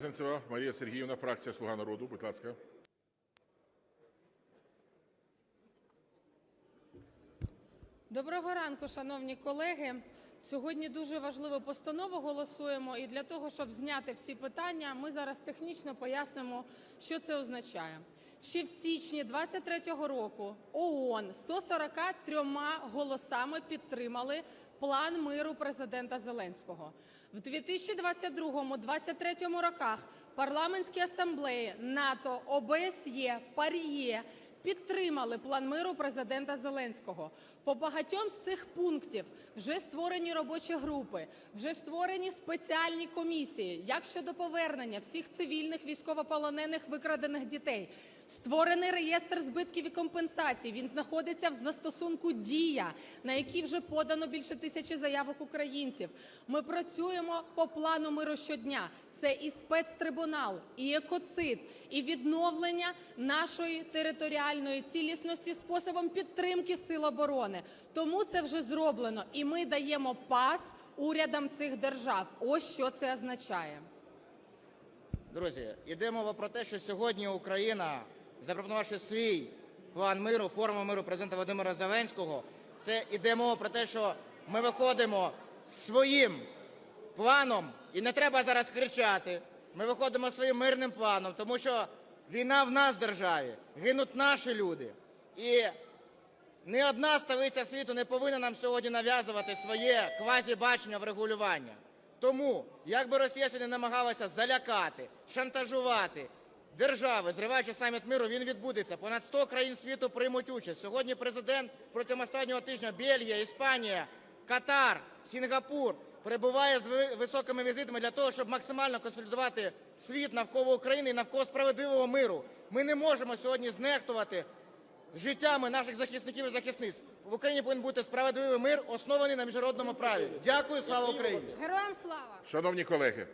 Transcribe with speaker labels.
Speaker 1: Зенцева Марія Сергіївна, фракція "Слуга народу". Будь ласка.
Speaker 2: Доброго ранку, шановні колеги. Сьогодні дуже важливу постанову голосуємо, і для того, щоб зняти всі питання, ми зараз технічно пояснимо, що це означає. Ще в січні 23-го року ООН 143 голосами підтримали план миру президента Зеленського. В 2022-2023 роках парламентські асамблеї НАТО, ОБСЄ, ПАРЄ підтримали план миру президента Зеленського. По багатьом з цих пунктів вже створені робочі групи, вже створені спеціальні комісії, як щодо повернення всіх цивільних військовополонених викрадених дітей. Створений реєстр збитків і компенсацій. Він знаходиться в застосунку Дія, на який вже подано більше тисячі заявок українців. Ми працюємо по плану миру щодня. Це і спецтрибунал, і екоцид, і відновлення нашої територіальної цілісності способом підтримки сил оборони. Тому це вже зроблено, і ми даємо пас урядам цих держав. Ось що це означає.
Speaker 3: Друзі, іде мова про те, що сьогодні Україна, запропонувавши свій план миру, форму миру президента Володимира Зеленського, це іде мова про те, що ми виходимо своїм планом, і не треба зараз кричати. Ми виходимо своїм мирним планом, тому що війна в нас державі, гинуть наші люди. І ні одна столиця світу не повинна нам сьогодні нав'язувати своє квазібачення врегулювання. Тому, як би Росія сьогодні намагалася залякати, шантажувати держави, зриваючи саміт миру, він відбудеться. Понад 100 країн світу приймуть участь. Сьогодні президент протягом останнього тижня Бельгія, Іспанія, Катар, Сінгапур перебуває з високими візитами для того, щоб максимально консолідувати світ навколо України і навколо справедливого миру. Ми не можемо сьогодні знехтувати життями наших захисників і захисниць. В Україні повинен бути справедливий мир, оснований на міжнародному праві. Дякую, слава Україні!
Speaker 2: Героям слава!
Speaker 1: Шановні колеги,